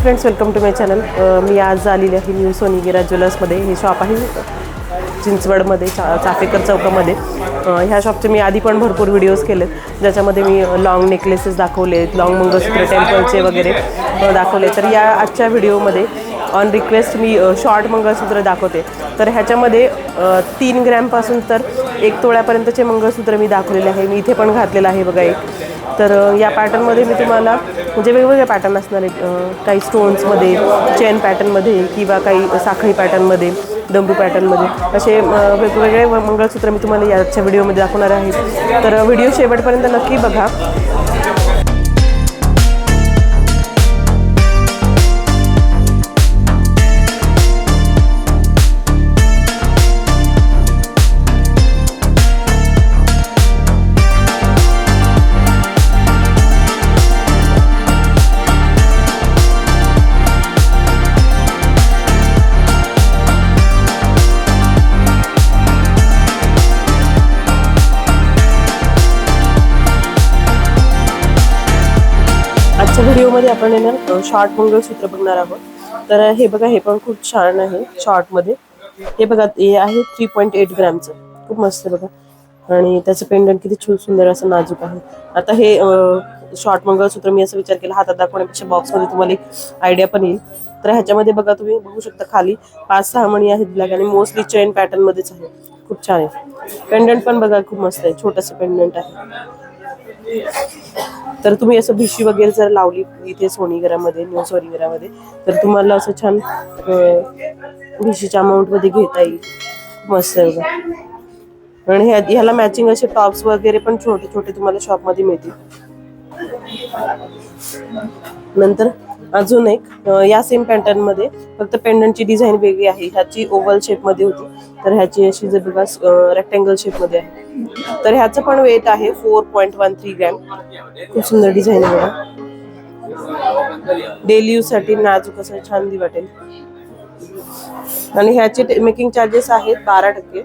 Friends welcome to my channel मी आज आलेली आहे न्यू सोनीगिरा ज्वेलर्समध्ये हे शॉप आहे चिंचवडमध्ये चा चाफेकर चौकामध्ये. ह्या शॉपचे मी आधी पण भरपूर व्हिडिओज केलेत. ज्याच्यामध्ये मी लॉंग नेकलेसेस दाखवलेत लॉंग मंगळसूत्र टेम्पलचे वगैरे दाखवले. तर या आजच्या व्हिडिओमध्ये ऑन रिक्वेस्ट मी शॉर्ट मंगळसूत्र दाखवते. तर ह्याच्यामध्ये तीन ग्रॅमपासून तर एक तोळ्यापर्यंतचे मंगळसूत्र मी दाखवलेले आहे. मी इथे पण घातलेलं आहे बघा एक. तर या पॅटर्नमध्ये मी तुम्हाला म्हणजे वेगवेगळे पॅटर्न असणार आहेत. काही स्टोन्समध्ये चेन पॅटर्नमध्ये किंवा काही साखळी पॅटर्नमध्ये डमरू पॅटर्नमध्ये असे वेगवेगळे मंगळसूत्र मी तुम्हाला याच्या व्हिडिओमध्ये दाखवणार आहे. तर व्हिडिओ शेवटपर्यंत नक्की बघा. आजच्या व्हिडिओमध्ये आपण येणार शॉर्ट मंगळसूत्र बघणार आहोत. तर हे बघा हे पण खूप छान आहे शॉर्टमध्ये हे बघा हे आहे थ्री पॉईंट एट ग्रॅमचं. खूप मस्त आहे बघा. आणि त्याचं पेंडंट किती छू सुंदर असं नाजूक आहे. आता हे शॉर्ट मंगळसूत्र मी असं विचार केला हातात दाखवण्यापेक्षा बॉक्समध्ये तुम्हाला एक आयडिया पण येईल. तर ह्याच्यामध्ये बघा तुम्ही बघू शकता खाली पाच सहा मणी आहेत ब्लॅक आणि मोस्टली चेन पॅटर्न मध्येच आहे. खूप छान आहे. पेंडंट पण बघा खूप मस्त आहे. छोटंसं पेंडंट आहे. तर तुम्ही असं भिशी वगैरे जर लावली इथे सोनीगरामध्ये न्यू सोनीगरामध्ये तर तुम्हाला असं छान भिशीच्या अमाऊंटमध्ये घेता येईल. मस्त आणि ह्या- ह्याला मॅचिंग असे टॉप्स वगैरे पण छोटे छोटे तुम्हाला शॉपमध्ये मिळतील. नंतर अजून एक या सेम पॅटर्नमध्ये फक्त पेंडंटची डिझाईन वेगळी आहे. ह्याची ओव्हल शेपमध्ये होती. तर ह्याची अशी जर बघा रेक्टँगल शेपमध्ये आहे. तर ह्याचं पण वेट आहे four point one three gram खूप सुंदर डिझाईन आहे बघा. डेली यूजसाठी नाजूक असं छान दि वाटेल. आणि ह्याचे मेकिंग चार्जेस आहेत बारा टक्के.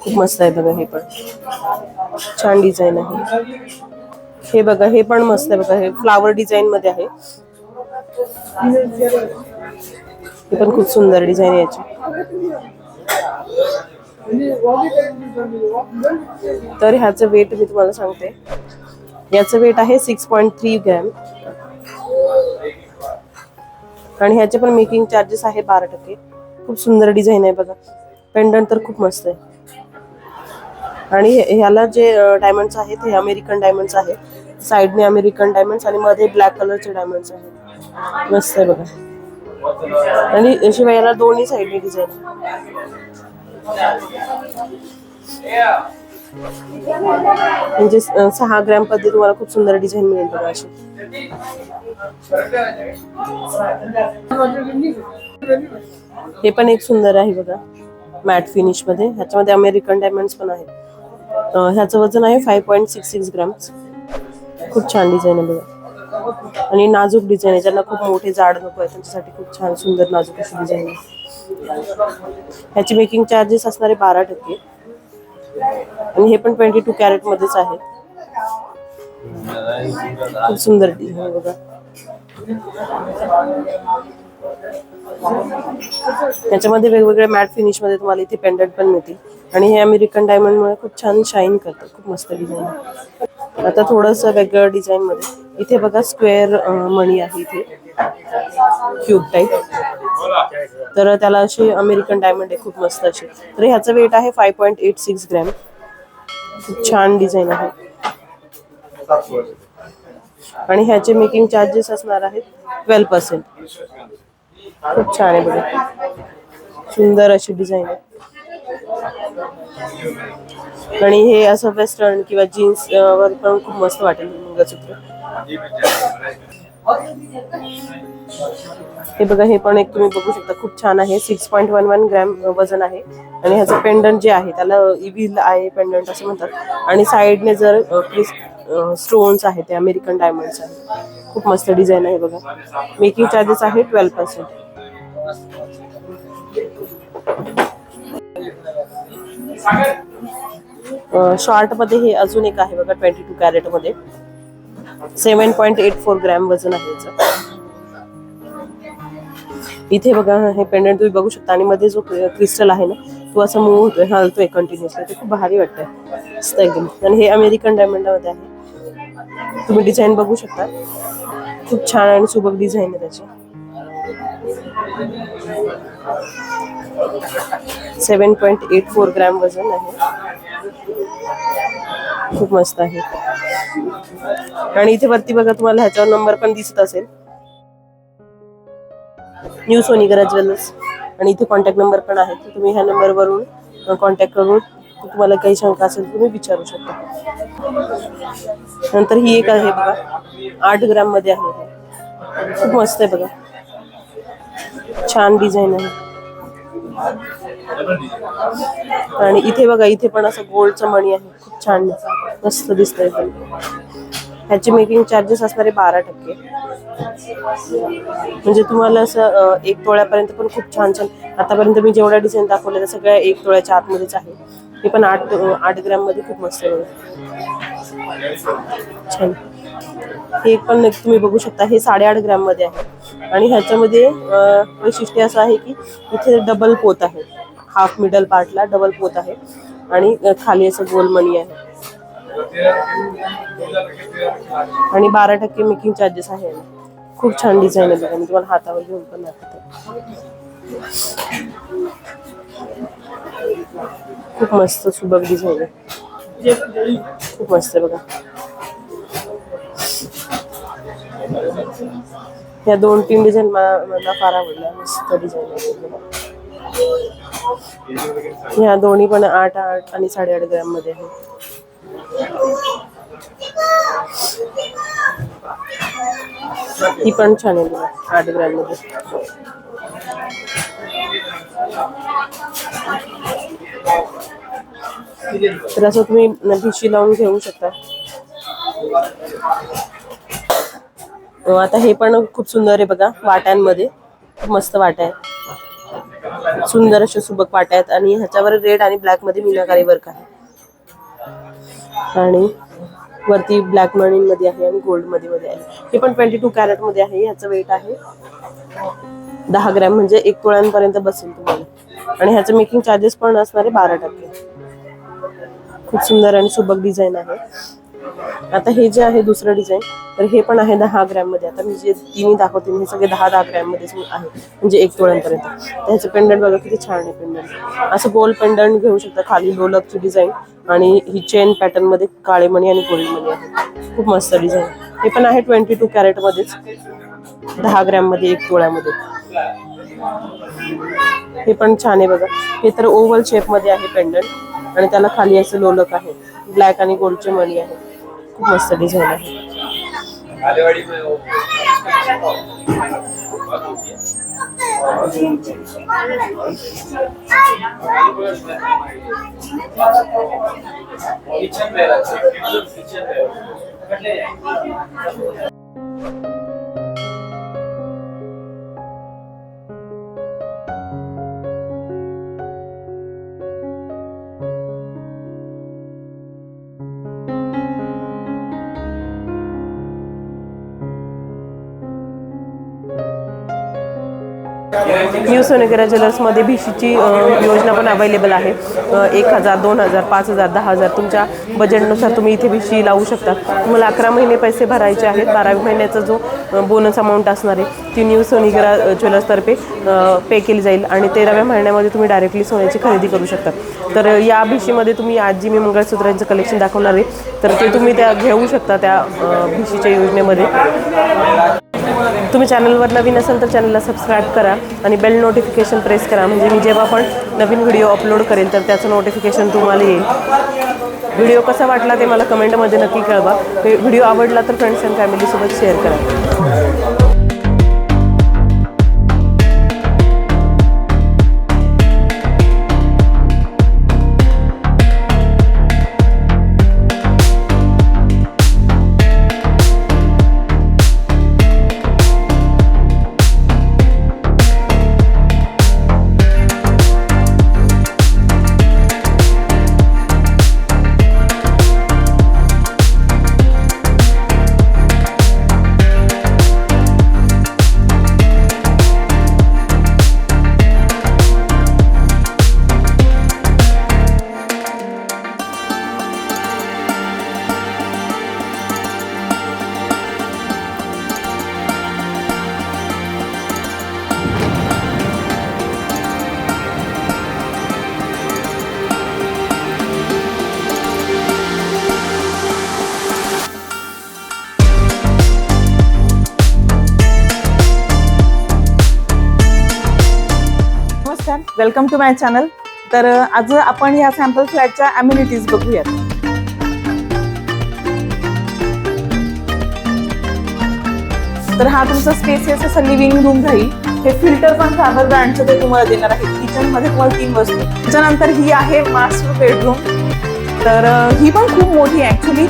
खूप मस्त आहे बघा हे पण. छान डिझाईन आहे. हे बघा हे पण मस्त आहे बघा. हे फ्लावर डिझाईन मध्ये आहे. हे पण खूप सुंदर डिझाईन आहे याची. तर ह्याचं वेट मी तुम्हाला सांगते. याचं वेट आहे सिक्स पॉईंट थ्री ग्रॅम आणि ह्याचे पण मेकिंग चार्जेस आहे बारा टक्के. खूप सुंदर डिझाईन आहे बघा. पेंडंट तर खूप मस्त आहे. आणि ह्याला जे डायमंड्स आहेत हे अमेरिकन डायमंड्स आहेत. साईडने अमेरिकन डायमंड्स आणि मध्ये ब्लॅक कलरचे डायमंड्स आहेत. मस्त आहे बघा. आणि शिवाय याला दोन्ही साईडने डिझाईन म्हणजे सहा ग्रॅममध्ये तुम्हाला खूप सुंदर डिझाईन मिळेल बघा अशी. हे पण एक सुंदर आहे बघा मॅट फिनिशमध्ये. ह्याच्यामध्ये अमेरिकन डायमंड्स पण आहेत. ह्याचं वजन आहे five point six six grams खूप छान डिझाईन आहे बघा. आणि नाजूक डिझाईन आहे. ज्यांना खूप मोठे जाड नको आहे त्यांच्यासाठी खूप छान सुंदर नाजूक अशी डिझाईन आहे. ह्याचे मेकिंग चार्जेस असणारे बारा टक्के. आणि हे पण ट्वेंटी टू कॅरेट मध्येच आहेत खूप सुंदर डिझाईन बघा. याच्यामध्ये वेगवेगळ्या मॅट फिनिशमध्ये तुम्हाला इथे पेंडंट पण मिळतील. आणि हे अमेरिकन डायमंड मुळे खूप छान शाईन करतं खूप मस्त डिझाईन आहे. आता थोडस वेगळं डिझाईन मध्ये. इथे बघा स्क्वेअर मणी आहे इथे. क्यूब टाईप तर त्याला असे अमेरिकन डायमंड आहे खूप मस्त असे तर ह्याचं वेट आहे five point eight six gram खूप छान डिझाईन आहे. आणि ह्याचे मेकिंग चार्जेस असणार आहेत ट्वेल्व पर्सेंट खूप छान आहे बघा. सुंदर अशी डिझाईन आहे. आणि हे असं वेस्टर्न किंवा जीन्स वर पण खूप मस्त वाटेल मंगळसूत्र. हे बघा हे पण एक तुम्ही बघू शकता खूप छान आहे. Six point one one gram वजन आहे. आणि ह्याचं पेंडंट जे आहे त्याला इव्हिल आहे पेंडंट असं म्हणतात. आणि साईडने जर स्टोन्स आहेत ते अमेरिकन डायमंड्स आहेत खूप मस्त डिझाईन आहे बघा. मेकिंग चार्जेस आहे ट्वेल्व पर्सेंट शॉर्टमध्ये हे अजून एक आहे बघा twenty two कॅरेटमध्ये. Seven point eight four gram वजन आहे याचं. इथे बघा हे पेंडंट तुम्ही बघू शकता. आणि मध्ये जो क्रिस्टल आहे ना तो असा मूव होतोय. हलतोय कंटिन्युअसली ते खूप भारी वाटतंय. मस्त एकदम. आणि हे अमेरिकन डायमंडामध्ये आहे. तुम्ही डिझाईन बघू शकता. खूप छान आणि सुबक डिझाईन आहे त्याची. Seven point eight four gram वजन आहे. खूप मस्त आहे. आणि इथे वरती बघा तुम्हाला ह्याच्यावर नंबर पण दिसत असेल. न्यू सोनीगरा ज्वेलर्स आणि इथे कॉन्टॅक्ट नंबर पण आहे. तर तुम्ही ह्या नंबरवरून कॉन्टॅक्ट करून तुम्हाला काही शंका असेल तर तुम्ही विचारू शकता. नंतर ही एक आहे बघा. आठ ग्राममध्ये आहे. खूप मस्त आहे बघा. छान डिझाईन आहे. आणि इथे बघा इथे पण असं गोल्डचं मणी आहे. खूप छान. मस्त दिसतंय पण. ह्याचे मेकिंग चार्जेस असणारे बारा टक्के. म्हणजे तुम्हाला असं एक तोळ्यापर्यंत पण खूप छान छान. आतापर्यंत मी जेवढ्या डिझाईन दाखवल्या त्या सगळ्या एक तोळ्याच्या आतमध्येच आहे. हे पण आठ आठ ग्रॅममध्ये खूप मस्त आहे. छान. हे पण तुम्ही बघू शकता. हे साडेआठ ग्रॅममध्ये आहे. आणि ह्याच्यामध्ये वैशिष्ट्य असं आहे की इथे डबल पोत आहे. हाफ मिडल पार्टला डबल पोत आहे आणि खाली असं गोलमणी आहे. आणि बारा टक्के मेकिंग चार्जेस आहे. खूप छान डिझाईन आहे बघा मी तुम्हाला हातावर घेऊन पण दाखवते. खूप मस्त सुबक डिझाईन आहे. खूप मस्त आहे बघा. या दोन तीन डिझाईन मला फार आवडल्या. मस्त डिझाईन आहे. ह्या दोन्ही पण आठ आठ आणि साडेआठ ग्रॅममध्ये आहे ही पण छान आहे बघा आठ ग्रॅममध्ये तर असं तुम्ही भिशी लावून घेऊ शकता. आता हे पण खूप सुंदर आहे बघा वाट्यांमध्ये. खूप मस्त वाट्या आहे. सुंदर अशा सुबक वाट्या आहेत आणि ह्याच्यावर रेड आणि ब्लॅकमध्ये मीनाकारी वर्क आहे. आणि वरती ब्लॅक मर्निंगमध्ये आहे आणि गोल्डमध्ये मध्ये आहे. हे पण ट्वेंटी टू कॅरेटमध्ये आहे. ह्याचं वेट आहे दहा ग्रॅम म्हणजे एक तोळ्यांपर्यंत बसेल तुम्हाला. आणि ह्याचं मेकिंग चार्जेस पण असणारे बारा टक्के. खूप सुंदर आणि सुबक डिझाईन आहे. आता हे जे आहे दुसरं डिझाईन तर हे पण आहे दहा ग्रॅममध्ये. आता मी जे तिन्ही दाखवते हे सगळे दहा दहा ग्रॅममध्ये आहे. म्हणजे एक तोळ्यांपर्यंत. त्याचं पेंडंट बघा किती छान आहे पेंडंट असं गोल पेंडंट घेऊ शकता खाली लोलकची डिझाईन आणि ही चेन पॅटर्नमध्ये काळे मणी आणि गोल्ड मणी आहे. खूप मस्त डिझाईन हे पण आहे ट्वेंटी टू कॅरेट मध्येच. दहा ग्रॅममध्ये एक तोळ्यामध्ये. हे पण छान आहे बघा. हे तर ओव्हल शेपमध्ये आहे पेंडंट आणि त्याला खाली असं लोलक आहे. ब्लॅक आणि गोल्डचे मणी आहे. खूप मस्त डिझाईन आहे. किचन न्यू सोनेगरा ज्वेलर्समध्ये भिशीची योजना पण अवेलेबल आहे. एक हजार दोन हजार पाच हजार दहा हजार तुमच्या बजेटनुसार तुम्ही इथे भिशी लावू शकता. तुम्हाला अकरा महिने पैसे भरायचे आहेत. बाराव्या महिन्याचा जो बोनस अमाऊंट असणार आहे ती न्यू सोनेगरा ज्वेलर्सतर्फे पे केली जाईल आणि तेराव्या महिन्यामध्ये तुम्ही डायरेक्टली सोन्याची खरेदी करू शकता. तर या भिशीमध्ये तुम्ही आज जी मी मंगळसूत्रांचं कलेक्शन दाखवणार आहे. तर ते तुम्ही त्या घेऊ शकता त्या भिशीच्या योजनेमध्ये. तुम्ही चॅनलवर नवीन असाल तर चॅनलला सबस्क्राईब करा आणि बेल नोटिफिकेशन प्रेस करा. म्हणजे मी जेव्हा पण नवीन व्हिडिओ अपलोड करेल तर त्याचं नोटिफिकेशन तुम्हाला येईल. व्हिडिओ कसा वाटला ते मला कमेंटमध्ये नक्की कळवा. व्हिडिओ आवडला तर फ्रेंड्स अँड फॅमिलीसोबत शेअर करा. वेलकम टू माय चॅनल तर आज आपण या सॅम्पल फ्लॅटच्या अम्युनिटीज बघूयात. तर हा तुमचा स्पेसियस असा लिव्हिंग रूम राहील हे फिल्टर पण फायबर ब्रँडचं ते तुम्हाला देणार आहे. किचनमध्ये तुम्हाला तीन वस्तू. त्याच्यानंतर ही आहे मास्टर बेडरूम तर ही पण खूप मोठी ऍक्च्युली